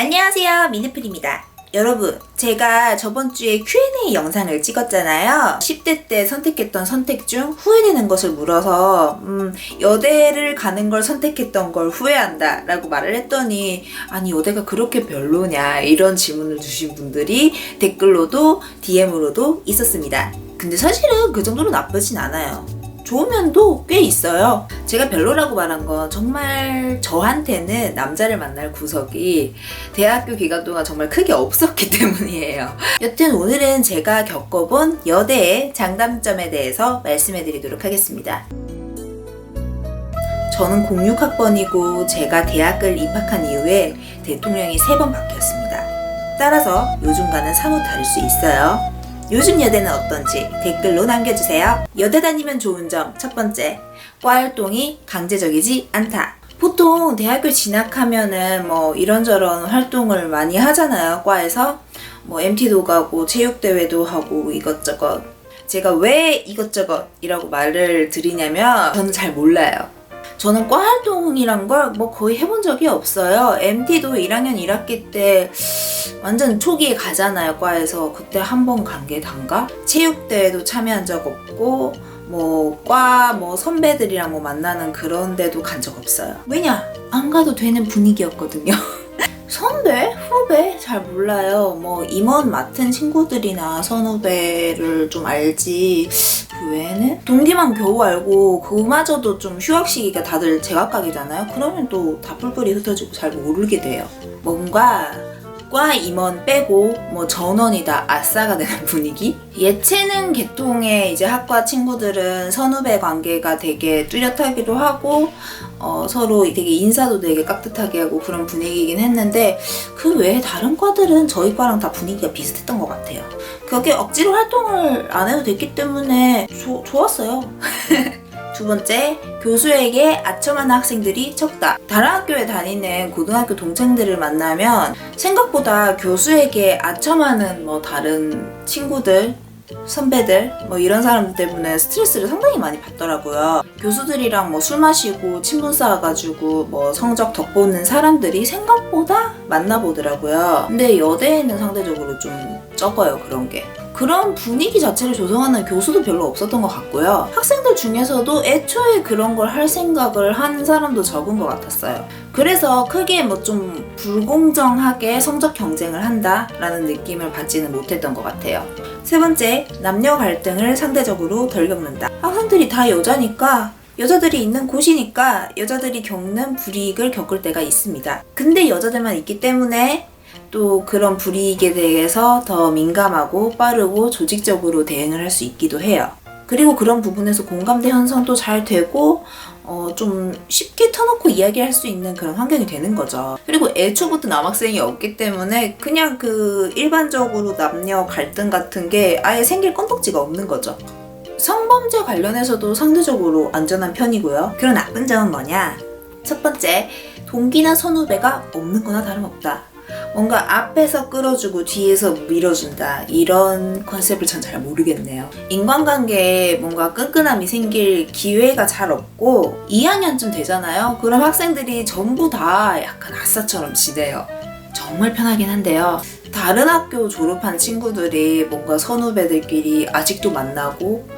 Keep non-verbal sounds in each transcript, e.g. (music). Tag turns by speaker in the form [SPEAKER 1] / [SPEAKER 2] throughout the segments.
[SPEAKER 1] 안녕하세요 미니플입니다. 여러분 제가 저번 주에 Q&A 영상을 찍었잖아요. 10대 때 선택했던 선택 중 후회되는 것을 물어서 음, 여대를 가는 걸 선택했던 걸 후회한다 라고 말을 했더니 아니 여대가 그렇게 별로냐? 이런 질문을 주신 분들이 댓글로도 DM으로도 있었습니다. 근데 사실은 그 정도로 나쁘진 않아요 좋은 면도 꽤 있어요. 제가 별로라고 말한 건 정말 저한테는 남자를 만날 구석이 대학교 기간 동안 정말 크게 없었기 (laughs) 때문이에요. 여튼 오늘은 제가 겪어본 여대의 장단점에 대해서 말씀해 드리도록 하겠습니다. 저는 06학번이고 제가 대학을 입학한 이후에 대통령이 세 번 바뀌었습니다. 따라서 요즘과는 사뭇 다를 수 있어요. 요즘 여대는 어떤지 댓글로 남겨주세요. 여대 다니면 좋은 점 첫 번째, 과 활동이 강제적이지 않다. 보통 대학교 진학하면은 뭐 이런저런 활동을 많이 하잖아요, 과에서. 뭐 MT도 가고 체육대회도 하고 이것저것. 제가 왜 이것저것이라고 말을 드리냐면 저는 잘 몰라요. 저는 과 활동이란 걸 뭐 거의 해본 적이 없어요. MT도 1학년 1학기 때 완전 초기에 가잖아요, 과에서. 그때 한 번 간 게 단가? 체육대회도 참여한 적 없고, 뭐, 과, 뭐, 선배들이랑 뭐 만나는 그런 데도 간 적 없어요. 왜냐? 안 가도 되는 분위기였거든요. (laughs) 선배? 후배? 잘 몰라요. 뭐, 임원 맡은 친구들이나 선후배를 좀 알지. 그 외에는? 동기만 겨우 알고, 그마저도 좀 휴학 시기가 다들 제각각이잖아요. 그러면 또 다 뿔뿔이 흩어지고 잘 모르게 돼요. 뭔가, 과 임원 빼고 뭐 전원이 다 아싸가 되는 분위기? 예체능 계통의 이제 학과 친구들은 선후배 관계가 되게 뚜렷하기도 하고 어, 서로 되게 인사도 되게 깍듯하게 하고 그런 분위기이긴 했는데 그 외에 다른 과들은 저희 과랑 다 분위기가 비슷했던 것 같아요. 그게 억지로 활동을 안 해도 됐기 때문에 조, 좋았어요. (laughs) 두 번째, 교수에게 아첨하는 학생들이 적다. 다른 학교에 다니는 고등학교 동창들을 만나면 생각보다 교수에게 아첨하는 뭐 다른 친구들, 선배들 뭐 이런 사람들 때문에 스트레스를 상당히 많이 받더라고요. 교수들이랑 뭐 술 마시고 친분 쌓아가지고 뭐 성적 덕보는 사람들이 생각보다 만나보더라고요. 근데 여대에는 상대적으로 좀 적어요 그런 게. 그런 분위기 자체를 조성하는 교수도 별로 없었던 것 같고요. 학생들 중에서도 애초에 그런 걸 할 생각을 하는 사람도 적은 것 같았어요. 그래서 크게 뭐 좀 불공정하게 성적 경쟁을 한다라는 느낌을 받지는 못했던 것 같아요. 세 번째, 남녀 갈등을 상대적으로 덜 겪는다. 학생들이 다 여자니까 여자들이 있는 곳이니까 여자들이 겪는 불이익을 겪을 때가 있습니다. 근데 여자들만 있기 때문에 또 그런 불이익에 대해서 더 민감하고 빠르고 조직적으로 대응을 할 수 있기도 해요. 그리고 그런 부분에서 공감대 형성도 잘 되고 어, 좀 쉽게 터놓고 이야기할 수 있는 그런 환경이 되는 거죠. 그리고 애초부터 남학생이 없기 때문에 그냥 그 일반적으로 남녀 갈등 같은 게 아예 생길 건덕지가 없는 거죠. 성범죄 관련해서도 상대적으로 안전한 편이고요. 그런 나쁜 점은 뭐냐? 첫 번째, 동기나 선후배가 없는 거나 다름없다. 뭔가 앞에서 끌어주고 뒤에서 밀어준다. 이런 컨셉을 전 잘 모르겠네요. 인간관계에 뭔가 끈끈함이 생길 기회가 잘 없고 2학년쯤 되잖아요. 그럼 학생들이 전부 다 약간 아싸처럼 지내요. 정말 편하긴 한데요. 다른 학교 졸업한 친구들이 뭔가 선후배들끼리 아직도 만나고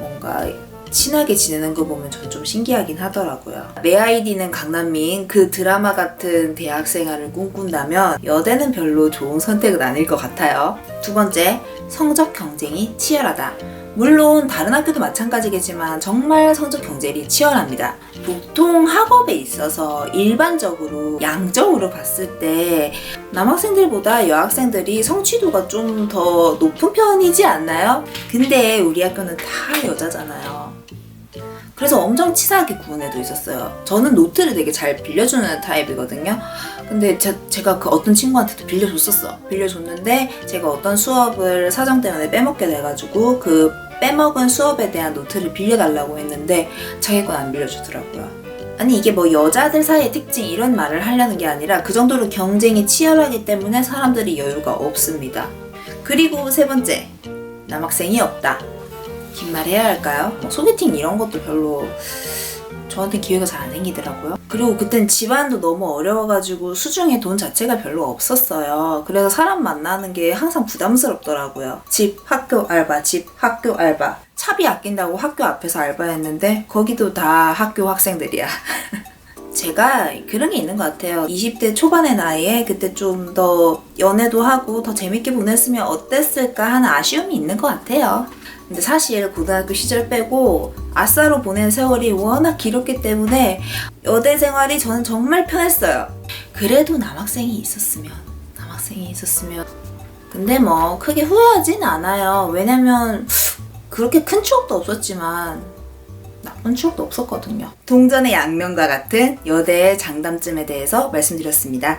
[SPEAKER 1] 뭔가 친하게 지내는 거 보면 전 좀 신기하긴 하더라고요. 내 아이디는 강남민 그 드라마 같은 대학 생활을 꿈꾼다면 여대는 별로 좋은 선택은 아닐 것 같아요. 두 번째, 성적 경쟁이 치열하다. 물론 다른 학교도 마찬가지겠지만 정말 성적 경쟁이 치열합니다. 보통 학업에 있어서 일반적으로 양적으로 봤을 때 남학생들보다 여학생들이 성취도가 좀 더 높은 편이지 않나요? 근데 우리 학교는 다 여자잖아요. 그래서 엄청 치사하게 구운 애도 있었어요. 저는 노트를 되게 잘 빌려주는 타입이거든요. 근데 제, 제가 그 어떤 친구한테도 빌려줬었어. 빌려줬는데 제가 어떤 수업을 사정 때문에 빼먹게 돼가지고 그 빼먹은 수업에 대한 노트를 빌려달라고 했는데 자기 건 안 빌려주더라고요. 아니 이게 뭐 여자들 사이의 특징 이런 말을 하려는 게 아니라 그 정도로 경쟁이 치열하기 때문에 사람들이 여유가 없습니다. 그리고 세 번째 남학생이 없다. 긴말 해야 할까요? 뭐 소개팅 이런 것도 별로 저한테 기회가 잘 안 생기더라고요. 그리고 그땐 집안도 너무 어려워가지고 수중에 돈 자체가 별로 없었어요. 그래서 사람 만나는 게 항상 부담스럽더라고요. 집, 학교 알바, 집, 학교 알바. 차비 아낀다고 학교 앞에서 알바했는데 거기도 다 학교 학생들이야. (laughs) 제가 그런 게 있는 것 같아요. 20대 초반의 나이에 그때 좀 더 연애도 하고 더 재밌게 보냈으면 어땠을까 하는 아쉬움이 있는 것 같아요. 근데 사실 고등학교 시절 빼고 아싸로 보낸 세월이 워낙 길었기 때문에 여대 생활이 저는 정말 편했어요. 그래도 남학생이 있었으면, 남학생이 있었으면. 근데 뭐 크게 후회하진 않아요. 왜냐면 그렇게 큰 추억도 없었지만 나쁜 추억도 없었거든요. 동전의 양면과 같은 여대의 장단점에 대해서 말씀드렸습니다.